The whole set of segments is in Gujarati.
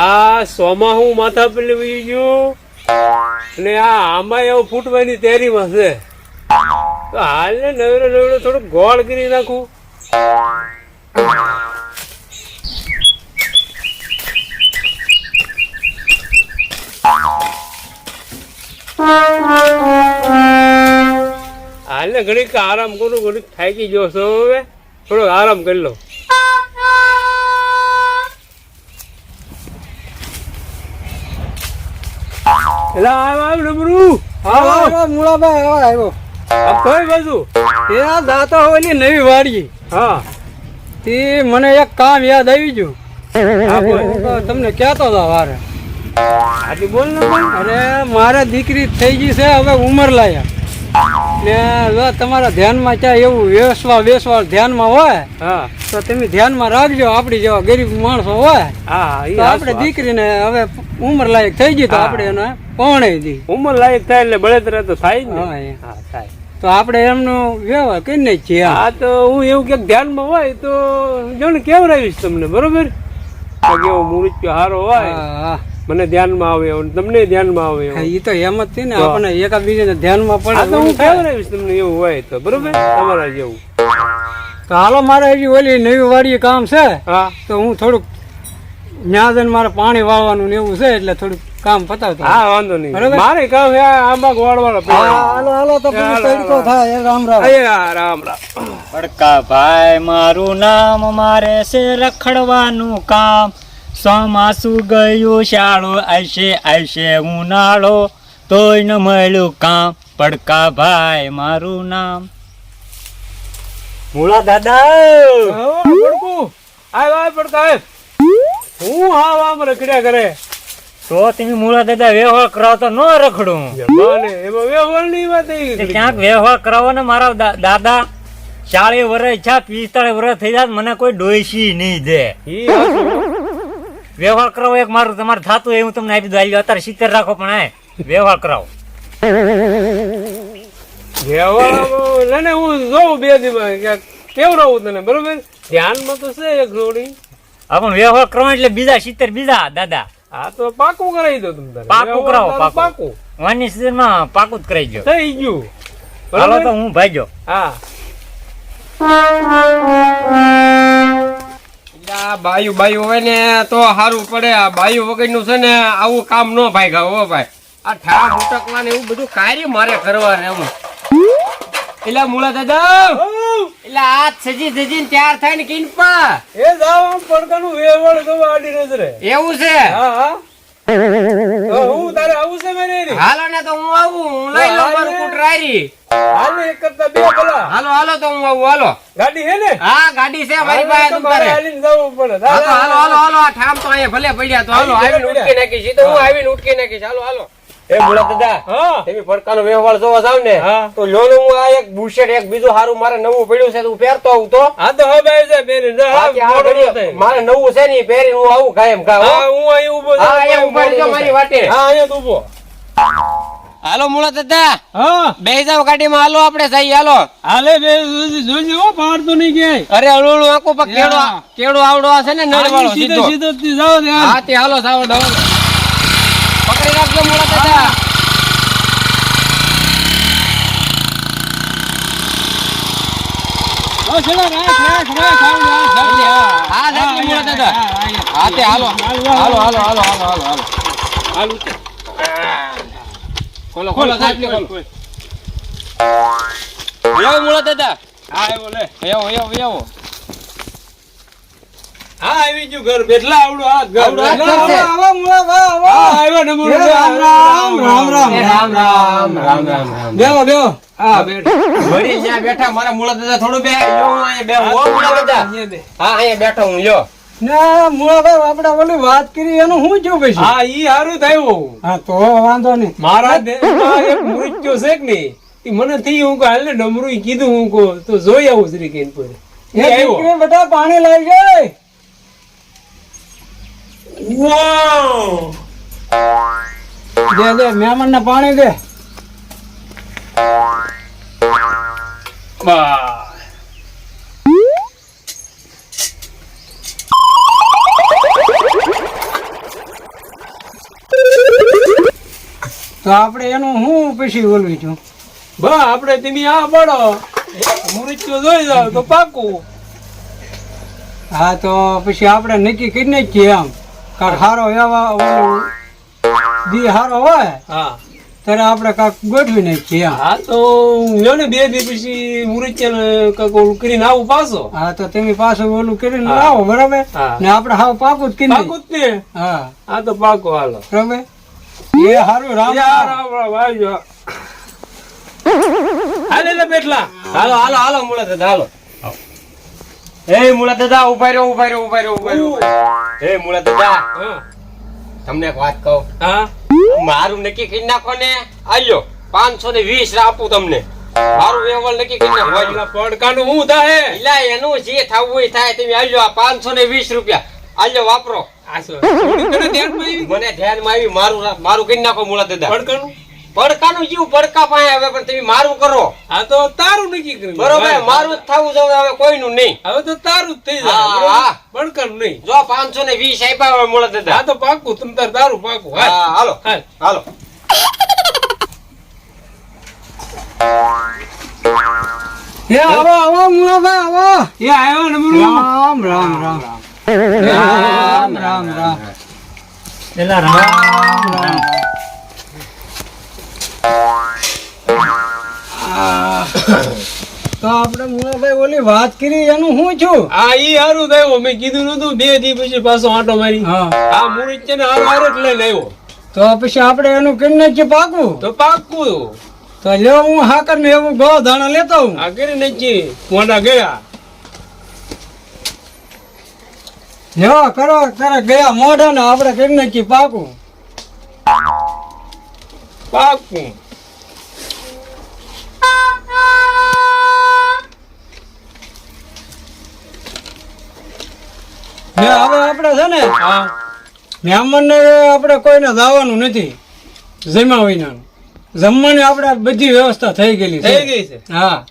આ સોમાં હું માથા પેલી ગયું. અને આ આમાં એવું ફૂટવાની તૈયારીમાં છે. તો હાલ ને નવરો નવરો થોડું ગોળ કરી નાખું. હાલ ને ઘડીક આરામ કરું, ઘડીક થાકી ગયો છો હવે. થોડોક આરામ કરી લો એટલે આવ આવ ડમરું આવ આવ. મુળાભાઈ આવ્યો આ કઈ બાજુ? એ આ દાતો ઓલી નવી વાડી હા. તે મને એક કામ યાદ આવી ગયું. તમને કહેતો હતો વારે. આટલી બોલ ને અરે મારે દીકરી થઈ ગઈ છે હવે ઉંમર લાયા. ને તમારા ધ્યાનમાં ક્યાં એવું વેસવા વેસવા ધ્યાનમાં હોય હા. તો તમે ધ્યાનમાં રાખજો આપણી જેવા ગરીબ માણસો હોય. હા તો આપણે દીકરીને હવે ઉંમર લાયક થઈ ગઈ તો આપણે એને પહોણે દી. ઉંમર લાયક થાય એટલે બળતરા તો થાય જ હા, ને હા થાય. તો આપણે એમનો વ્યવહાર કરીને નહીં છીએ આ તો હું એવું ક્યાંક ધ્યાનમાં હોય તો જો ને કેવડાવીશ તમને બરોબર? તો કેવો મૂર્ત્યો હારો હોય. હા, હા. મને ધ્યાનમાં આવે એવું તમને ધ્યાનમાં આવે ઈ તો એમ જ થી ને આપણે એકાબીજાને ધ્યાનમાં પડે તો હું થાય. તમને એવું હોય તો બરોબર? તમારા જેવું. તો હાલો મારે હજી ઓલી નવી વાડી કામ છે. હા. તો હું થોડુંક ન્યાદન મારે પાણી વાવવાનું ને એવું છે એટલે થોડુંક કામ પતાવતો હા વાંધો નહીં. બરોબર. મારે કામ છે આંબા ગોળવાળો હાલો હાલો તો તડકો થાય રામ રામ. રામ રામ. પડકા ભાઈ મારું નામ મારે છે રખડવાનું કામ. ચોમાસું ગયું શાળો આવશે આવશે ઉનાળો. તોય ન મળ્યું કામ પડકા ભાઈ મારું નામ. મુળા દાદા! હા, પડકું. આય આય પડકા હું હાવ આમ રખડ્યા કરે તો તમે મૂળા દાદા વ્યવહાર કરાવો તો ન રખડું. ભલે, એમાં વ્યવહારની વાત ક્યાંક વ્યવહાર કરાવો ને મારા દાદા. ચાળી વર્ષ છે પિસ્તાળીસ વર્ષ થઈ જાય મને કોઈ ડોસી નહીં દે. વ્યવહાર કરાવો એક મારું તમારે થતું એ હું તમને આપી દઉં. હાલ્યો. અત્યારે સિત્તેર રાખો પણ આ વ્યવહાર કરાવો. વ્યવહારમાં લે ને હું જોઉં બે દિવસ કે કેવું રહું તને બરોબર? ધ્યાનમાં તો છે એક જોડી. આ પણ વ્યવહાર કરવા એટલે બીજા સિત્તેર બીજા દાદા. હા તો પાકું કરાવી દો તમે તારે. પાકું કરાવો, તારું પાકું. વાની season માં પાકું જ કરાઈ ગયો. થઈ ગયું. હાલો તો હું હું ભાગ્યો. હા. આ બાયું બાયું હોય ને તો સારું પડે. આ બાયું વગરનું છે ને આવું કામ ન ભાઈ હો ભાઈ. આ ઠાક ઉટકવા ને એવું બધું કાર્ય મારે કરવા રહેવું એટલે મુળા દાદા એટલે આ સજી સજી તૈયાર થાય ને કિનપા એ જાવ આમ પડકાનું વેવળ આડી નજરે. એવું છે? હા હા. હું તારે આવું છે મારે? હાલો ને તો હું આવું. હું લઈ લઉં મારું કુટરારી. હાલો એક કરતા બે ભલા. હાલો હાલો તો હું આવું. હાલો. ગાડી હે ને? હા ગાડી છે મારી પાસે તો તમારે હાલીને જવું પડે. હાલો હાલો હાલો હાલો. આ ઠામ તો અહીંયા ભલે પડ્યા તો. હાલો આવી આવીને ઉટકી નાખીશ. તો હું. આવીને ઉટકી નાખીશ. હાલો હાલો. એ મુળા દાદા હા. તમે પડકાનો વ્યવહાર જોવા જાવ ને. તો લ્યો ને હું આ એક બુશેટ એક બીજું હારું મારે નવું પડ્યું છે તો હું પહેરતો આવું તો. હા તો હવે ઘડીએ થાય. મારે નવું છે ને પહેરી હું આવું કાયમ કા હા. હું અહીં ઊભો છું. હા, અહીંયા ઊભા રહેજો મારી વાટે. હા અહીંયા ઊભો. હાલો મુળા દાદા. હા. બે જાવ ગાડીમાં. હાલો આપણે જઈએ હાલો. હાલે બે જોજો હો પાડતો નહીં ગઈ અરે હળુ હળુ આંખો પર કેળો કેળો આવડો આ છે ને નળ વાળો સીધો સીધો. હાલ. હા તે હાલો જાવ ડબલ પકડી રાખજો મોડા દાદા દાદા હા એવો લે એવો એવો એવો હા આવી ગયું ઘર. બેઠલા આવડું હાથ ઘર. આવડું હાથ બેઠલા. ઘર છે. આવો, આવો, હા, આવ્યો નંબર. રામ રામ, રામ રામ. રામ રામ રામ રામ રામ. બેહો બેહો. હા વળી જ્યાં બેઠા મારા મુળા દાદા થોડું બે લ્યો હું અહીંયા બે હો મુળા દાદા. હા અહીંયા બેઠો હું લ્યો. ના મુળાભાઈ આપણે ઓલી વાત કરી એનું શું થયું પછી? હા ઈ સારું થયું હા તો વાંધો નહીં. મારા એક મૃત્યુ છે કે નહીં? ઈ મને થઈ હું હાલ ને ડમરું કીધું હું કહું તો જોઈ આવું શ્રી કેન બધા એ આવ્યો. પાણી લઈ જાય દે દે મહેમાન ને પાણી દે. તો આપણે એનું હું પછી બોલવી છું બા આપણે તેની આ પડો મૃત્યુ જોઈ જાવ તો પાકું. હા તો પછી આપણે નક્કી કરી નાખીએ આમ કાંક હારો એવા દી હારો હોય હા. ત્યારે આપણે કાંક ગોઠવી નાખીએ હા તો લ્યો ને બે દી પછી મુરચ્યા કાંક ઓલું કરીને આવું પાછો. હા તો તમે પાછું ઓલું કરીને હા. બરાબર? ને આપણે હાવ પાકું જ કરી પાકું જ ને? હા. હા તો પાકો હાલો. બરાબર? એ હારું રામ રામ. આપણા ભાઈ હાલે લે બેઠલા હાલો હાલો હાલો મુળા દાદા હાલો. એ મુળા દાદા ઊભા રહ્યો ઊભા રહ્યો ઊભા રહ્યો ઊભા રહ્યો. એ મુળા દાદા. તમને એક વાત કહું. હા. મારું નક્કી કરી નાખો ને આલ્યો. પાંચસો ને વીસ આપું તમને. મારું વ્યવહાર નક્કી કરી નાખો. પડકાનું હું થાય? એલા એનું જે થવું હોય થાય. તમે આલ્યો આ પાંચસો ને વીસ રૂપિયા. આલ્યો વાપરો? મને ધ્યાનમાં આવી મારું મારું કરી નાખો મુળા દાદા. પડકાનું? પડકાનું જીવ પડકા પાસે હવે પણ તમે મારું કરો. આ તો તારું નક્કી કરી બરોબર મારું જ થવું જવું હવે કોઈનું નહીં. હવે તો તારું જ થઈ જાય. હા. પડકાનું નહીં. જો પાંચસો ને વીસ આપ્યા હવે મુળા દાદા હા તો પાકું તમ તાર તારું પાકું. હા હાલો. હાલો. એ આવો આવો મુલાભાઈ આવો. એ આવ્યો ને મરું રામ રામ રામ રામ. રામ રામ રામ. રામ રામ. તો આપણે મુલાભાઈ ઓલી વાત કરી એનું શું છું? આ ઈ હારું થયું. મેં કીધું નતું બે દી પછી પાછો આટો મારી. આ મુરી છે ને હારું હારું જ લઈને આવ્યો. તો પછી આપણે એનું કરી છે પાકું તો પાકું તો લ્યો હું હાકર ને એવું ગો દાણા લેતો હું આ કરી નાખી મોઢા ગયા. લ્યો કરો તારે ગયા મોઢા ને આપણે કરી છે પાકું પાકું ને હવે આપણે છે ને મહેમાનને આપણે કોઈને દાવાનું નથી. જમ્યા વિનાનું જમવાની આપણે બધી વ્યવસ્થા થઈ ગયેલી થઈ ગઈ છે. હા.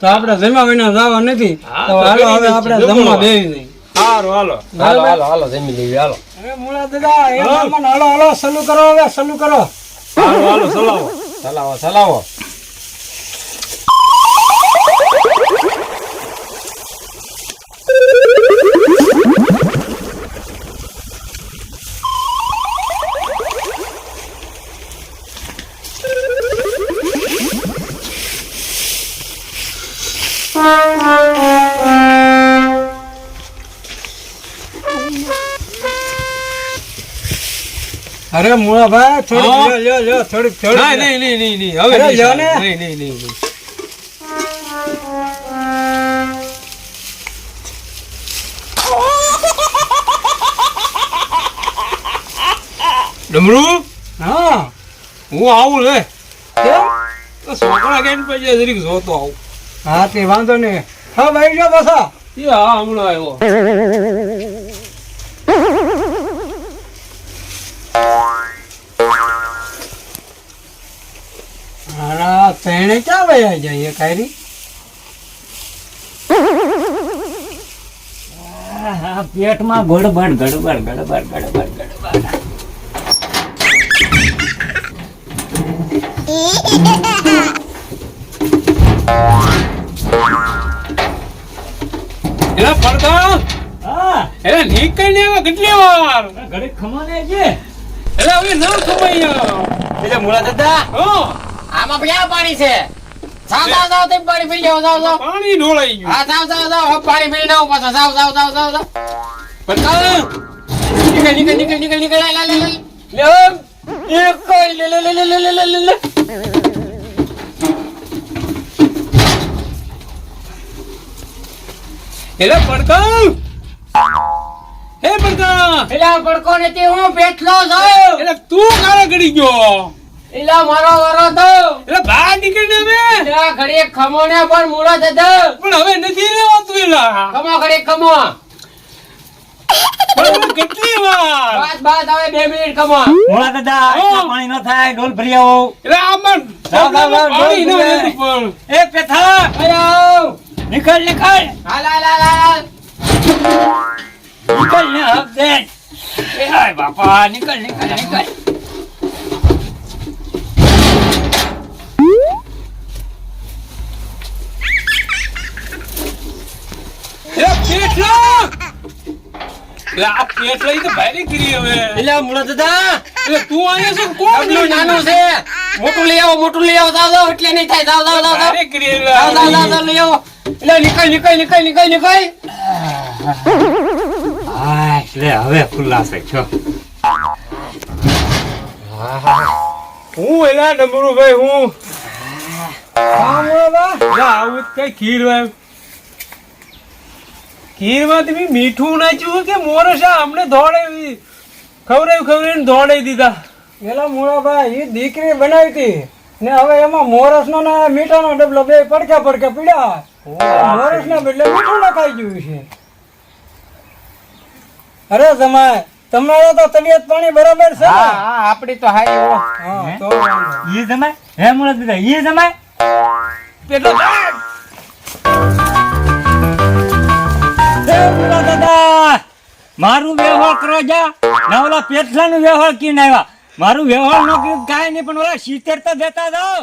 તો આપણે જમ્યા વિના દાવા નથી. તો તો હાલો હવે આપણે જમવા. જમવા બેસી હાલો. હાલો હાલો હાલો જમી લેવી હાલો. અરે મુળા દાદા એ હાલો હાલો સલુ કરો હવે સલુ કરો. હારું હાલો ચલાવો. ચલાવો ચલાવો. અરે મુળા ભાઈ થોડું લ્યો લ્યો લ્યો થોડું થોડીક નહીં નહીં નહીં નહીં હવે લ્યો ને. નહીં નહીં નહીં નહીં. ડમરું? હા. હું આવું લે. તો છોકરા કેમ પછી જરીક જોતો આવું. હા તે વાંધો નહીં. હા ભાઈ જો બસ હા હમણાં આવ્યો. તેણે ક્યાં વયા જઈએ કાયરી? પેટમાં ગડબડ ગડબડ ગડબડ ગડબડ ગડબડ. એલા હા. એલા નીકળ ને હવે કેટલી વાર? ઘડીક ખમાને છે. એલા હવે ન ખમાઈ એટલે મુળા દાદા? હા. આમાં ભ્યા પાણી છે? સાવ જાવ જાવ તમે પાણી પી જાવ જાવ જાવ પાણી ઢોળાઈ ગયું. હા જાવ જાવ જાવ પાણી પી નાવ પાછા જાવ જાવ જાવ જાવ બતાવ. નીકળ નીકળ નીકળ નીકળ નીકળ લે લે લે લે એક લે લે લે લે લે લે લે એલા પડકાવ હે પડકા એલા પડકો ને તે હું બેઠલો છું. એટલે તું કાળો ગડી ગયો? એલા મારો વારો તો એલા ઘડીએ ખમો ને પણ મૂળો દાદા પણ હવે નથી લેવાતું એલા. ખમો ઘડીએ ખમો. પણ કેટલી વાર? બસ બસ હવે બે મિનિટ ખમો. મોળા દાદા પાણી ન થાય ડોલ ભરી આવો એલા આમાં લાવ, લાવ, લાવ, પાણી ન પણ. એ પેથા આયો નીકળ નીકળ હાલ હાલ હાલ હાલ નીકળ ને હક દે. એ બાપા નીકળ નીકળ નીકળ પેટલા એટલે આ પેટલા ઈ તો ભારી કરી હવે. એટલે મુળા દાદા? એટલે તું અહીંયા શું કોણ નાનું છે. મોટું લઈ આવો મોટું લઈ આવો. જાવ જાવ એટલે નહીં થાય. જાવ જાવ જાવ જાવ ભારી કરી જાવ જાવ જાવ જાવ લઈ આવો. એટલે નીકળ નીકળ નીકળ નીકળ નીકળ. હા એટલે હવે ખુલ્લાશે છો. હું એલા ડમરુ ભાઈ હું. આવું કઈ ખીર હોય. ખીરમાં તમે મીઠું નાખ્યું કે મોરસા અમને દોડાવી. ખવડાવી ખવડાવીને દોડાવી દીધા. પેલા મોરાભાઈ એ દીકરી બનાવી હતી. ને હવે એમાં મોરસનો ને મીઠાનો ડબલો બે પડકે પડકે પીડ્યા. મોરસના બદલે મીઠું નખાઈ ગયું છે. અરે જમાય તમારો તો તબિયત પાણી બરાબર છે? હા હા આપડી તો હાઈ ઓ હા તો. ઈ જમાય? હે મોરસ દીધા ઈ જમાય? પેટલો મારું વ્યવહાર કરો જા. ના ઓલા પેટલાનું વ્યવહાર કીને આવ્યા. મારું વ્યવહાર નો કીધું કાંઈ નહીં, પણ ઓલા સિત્તેર તો દેતા જાઓ.